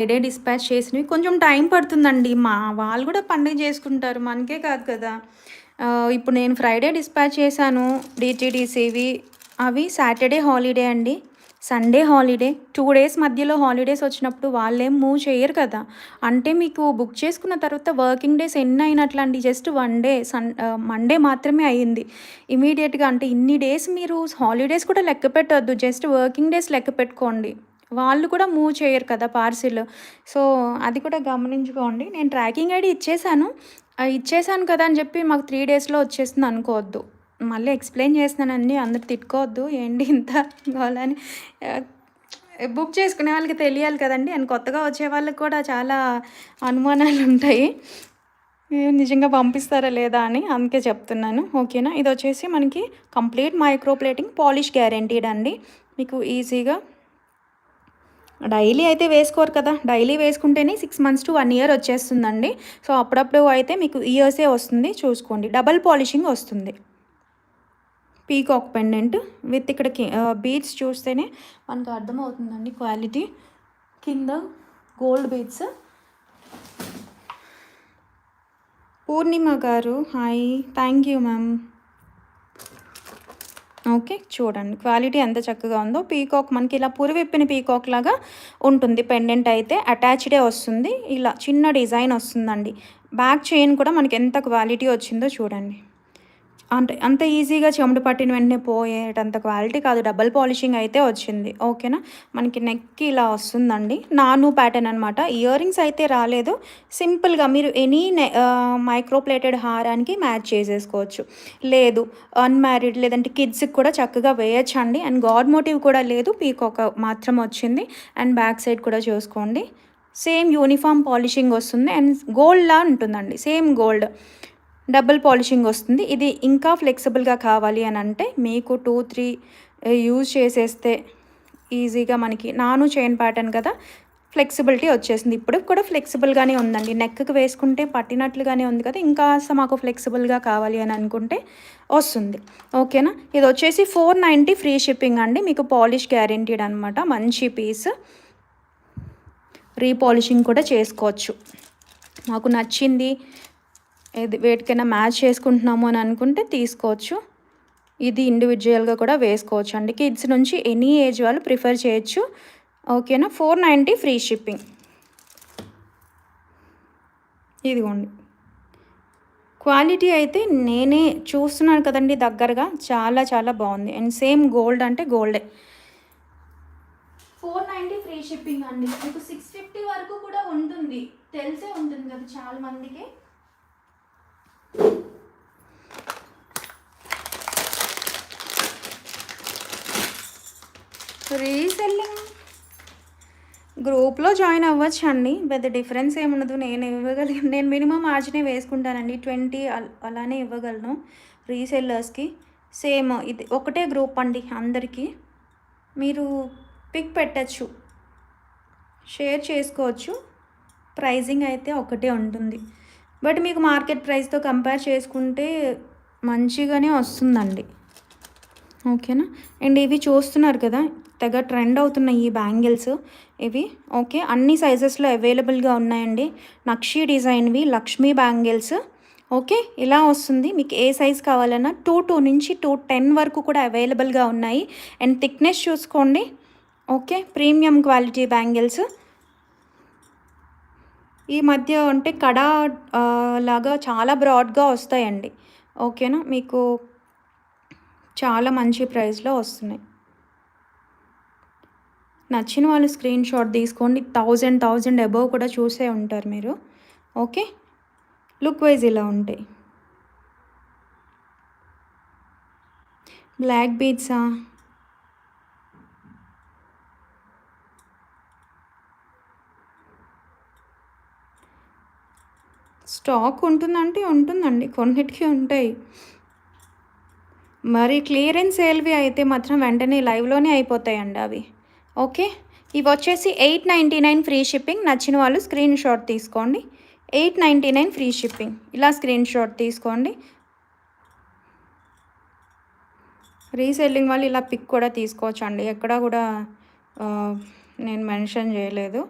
Friday dispatch చేసినవి. కొంచెం time పడుతుందండి మా వాళ్ళు కూడా పండుగ చేసుకుంటారు. మనకే కాదు కదా. ఇప్పుడు నేను ఫ్రైడే డిస్పాచ్ చేశాను. డిటీడీసీవి. అవి సాటర్డే హాలిడే అండి. Sunday holiday. టూ డేస్ మధ్యలో హాలిడేస్ వచ్చినప్పుడు వాళ్ళేం మూవ్ చేయరు కదా. అంటే మీకు బుక్ చేసుకున్న తర్వాత వర్కింగ్ డేస్ ఎన్ని అయినట్లండి? Just one day. Sun Monday మాత్రమే అయ్యింది. ఇమీడియట్గా అంటే ఇన్ని డేస్ మీరు హాలిడేస్ కూడా లెక్క పెట్టద్దు. జస్ట్ వర్కింగ్ డేస్ లెక్క పెట్టుకోండి. వాళ్ళు కూడా మూవ్ చేయరు కదా పార్సిల్. సో అది కూడా గమనించుకోండి. నేను ట్రాకింగ్ ఐడి ఇచ్చేసాను. ఇచ్చేసాను కదా అని చెప్పి మాకు త్రీ డేస్లో వచ్చేస్తుంది అనుకోవద్దు. మళ్ళీ ఎక్స్ప్లెయిన్ చేస్తున్నానండి. అందరు తిట్టుకోవద్దు. ఏంటి ఇంత కావాలని బుక్ చేసుకునే వాళ్ళకి తెలియాలి కదండి. అండ్ కొత్తగా వచ్చే వాళ్ళకి కూడా చాలా అనుమానాలు ఉంటాయి. నిజంగా పంపిస్తారా లేదా అని అందుకే చెప్తున్నాను. ఓకేనా? ఇది వచ్చేసి మనకి complete micro plating polish guaranteed అండి. మీకు ఈజీగా డైలీ అయితే వేసుకోరు కదా. డైలీ వేసుకుంటేనే six months to one year వచ్చేస్తుందండి. సో అప్పుడప్పుడు అయితే మీకు ఇయర్సే వస్తుంది. చూసుకోండి. డబల్ పాలిషింగ్ వస్తుంది. పీకాక్ పెండెంట్ విత్ ఇక్కడ బీడ్స్ చూస్తేనే మనకు అర్థమవుతుందండి క్వాలిటీ కింద గోల్డ్ బీడ్స్ పూర్ణిమ గారు hi thank you ma'am okay చూడండి. క్వాలిటీ ఎంత చక్కగా ఉందో. పీకాక్ మనకి ఇలా పురివిప్పిన పీకాక్ లాగా ఉంటుంది. పెండెంట్ అయితే అటాచ్డే వస్తుంది. ఇలా చిన్న డిజైన్ వస్తుందండి. బ్యాక్ చైన్ కూడా మనకి ఎంత క్వాలిటీ వచ్చిందో చూడండి. అంటే అంత ఈజీగా చెమట పట్టిన వెంటనే పోయేటంత క్వాలిటీ కాదు. డబల్ పాలిషింగ్ అయితే వచ్చింది. ఓకేనా మనకి నెక్కి ఇలా వస్తుందండి. నాను ప్యాటర్న్ అనమాట ఇయర్ రింగ్స్ అయితే రాలేదు. సింపుల్గా మీరు ఎనీ మైక్రోప్లేటెడ్ హారానికి మ్యాచ్ చేసేసుకోవచ్చు. లేదు అన్మ్యారీడ్ లేదంటే కిడ్స్కి కూడా చక్కగా వేయచ్చు అండి అండ్ గాడ్ మోటివ్ కూడా లేదు. పీకొక మాత్రం వచ్చింది. అండ్ బ్యాక్ సైడ్ కూడా చూసుకోండి. సేమ్ యూనిఫామ్ పాలిషింగ్ వస్తుంది. అండ్ గోల్డ్లా ఉంటుందండి. సేమ్ గోల్డ్ డబుల్ పాలిషింగ్ వస్తుంది. ఇది ఇంకా ఫ్లెక్సిబుల్గా కావాలి అని అంటే మీకు టూ త్రీ యూజ్ చేసేస్తే ఈజీగా మనకి నాను చైన్ ప్యాటర్న్ కదా ఫ్లెక్సిబిలిటీ వచ్చేసింది. ఇప్పుడు కూడా ఫ్లెక్సిబుల్గానే ఉందండి. నెక్కి వేసుకుంటే పట్టినట్లుగానే ఉంది కదా ఇంకా కాస్త మాకు ఫ్లెక్సిబుల్గా కావాలి అని అనుకుంటే వస్తుంది. ఓకేనా? ఇది వచ్చేసి ఫోర్ నైంటీ ఫ్రీ షిప్పింగ్ అండి. మీకు పాలిష్ గ్యారెంటీడ్ అనమాట మంచి పీస్. రీపాలిషింగ్ కూడా చేసుకోవచ్చు. మాకు నచ్చింది. ఏది వేటికైనా మ్యాచ్ చేసుకుంటున్నాము అని అనుకుంటే తీసుకోవచ్చు. ఇది ఇండివిజువల్గా కూడా వేసుకోవచ్చు. అండి కిడ్స్ నుంచి ఎనీ ఏజ్ వాళ్ళు ప్రిఫర్ చేయొచ్చు. ఓకేనా? Four ninety free shipping. ఇదిగోండి. క్వాలిటీ అయితే నేనే చూస్తున్నాను కదండి దగ్గరగా. చాలా చాలా బాగుంది. అండ్ సేమ్ గోల్డ్ అంటే గోల్డే. ఫోర్ నైంటీ ఫ్రీ షిప్పింగ్ అండి. మీకు సిక్స్ ఫిఫ్టీ వరకు కూడా ఉంటుంది. తెలిసే ఉంటుంది కదా చాలా మందికి రీసెల్లింగ్ గ్రూప్లో జాయిన్ అవ్వచ్చు అండి పెద్ద డిఫరెన్స్ ఏముండదు. నేను ఇవ్వగలిగి నేను మినిమం మార్జినే వేసుకుంటానండి. ట్వంటీ అలానే ఇవ్వగలను. రీసెల్లర్స్కి సేమ్ ఇది ఒకటే గ్రూప్ అండి అందరికీ. మీరు పిక్ పెట్టచ్చు. షేర్ చేసుకోవచ్చు. ప్రైజింగ్ అయితే ఒకటే ఉంటుంది. బట్ మీకు మార్కెట్ ప్రైస్తో కంపేర్ చేసుకుంటే మంచిగానే వస్తుందండి. ఓకేనా అండ్ ఇవి చూస్తున్నారు కదా? తెగ ట్రెండ్ అవుతున్నాయి ఈ బ్యాంగిల్స్. ఇవి ఓకే అన్ని సైజెస్లో అవైలబుల్గా ఉన్నాయండి. నక్షి డిజైన్వి లక్ష్మీ బ్యాంగిల్స్. ఓకే ఇలా వస్తుంది. మీకు ఏ సైజ్ కావాలన్నా టూ టూ నుంచి టూ టెన్ వరకు కూడా అవైలబుల్గా ఉన్నాయి. అండ్ థిక్నెస్ చూసుకోండి. Okay premium quality bangles. ఈ మధ్య అంటే కడా లాగా చాలా బ్రాడ్గా వస్తాయండి. ఓకేనా? మీకు చాలా మంచి ప్రైస్లో వస్తున్నాయి. నచ్చిన వాళ్ళు స్క్రీన్ షాట్ తీసుకోండి. థౌజండ్ థౌజండ్ అబవ్ కూడా చూసే ఉంటారు మీరు. ఓకే లుక్ వైజ్ ఇలా ఉంటాయి. బ్లాక్ బీట్సా స్టాక్ ఉంటుందంటే ఉంటుందండి. కొన్నిటికి ఉంటాయి. మరి క్లియరెన్స్ సేల్వి అయితే మాత్రం వెంటనే లైవ్లోనే అయిపోతాయండి అవి. ఓకే. ఇవి వచ్చేసి eight ninety nine free shipping. నచ్చిన వాళ్ళు స్క్రీన్ షాట్ తీసుకోండి. Eight ninety nine free shipping. ఇలా స్క్రీన్ షాట్ తీసుకోండి. రీసెల్లింగ్ వాళ్ళు ఇలా పిక్ కూడా తీసుకోవచ్చు అండి ఎక్కడా కూడా నేను మెన్షన్ చేయలేదు.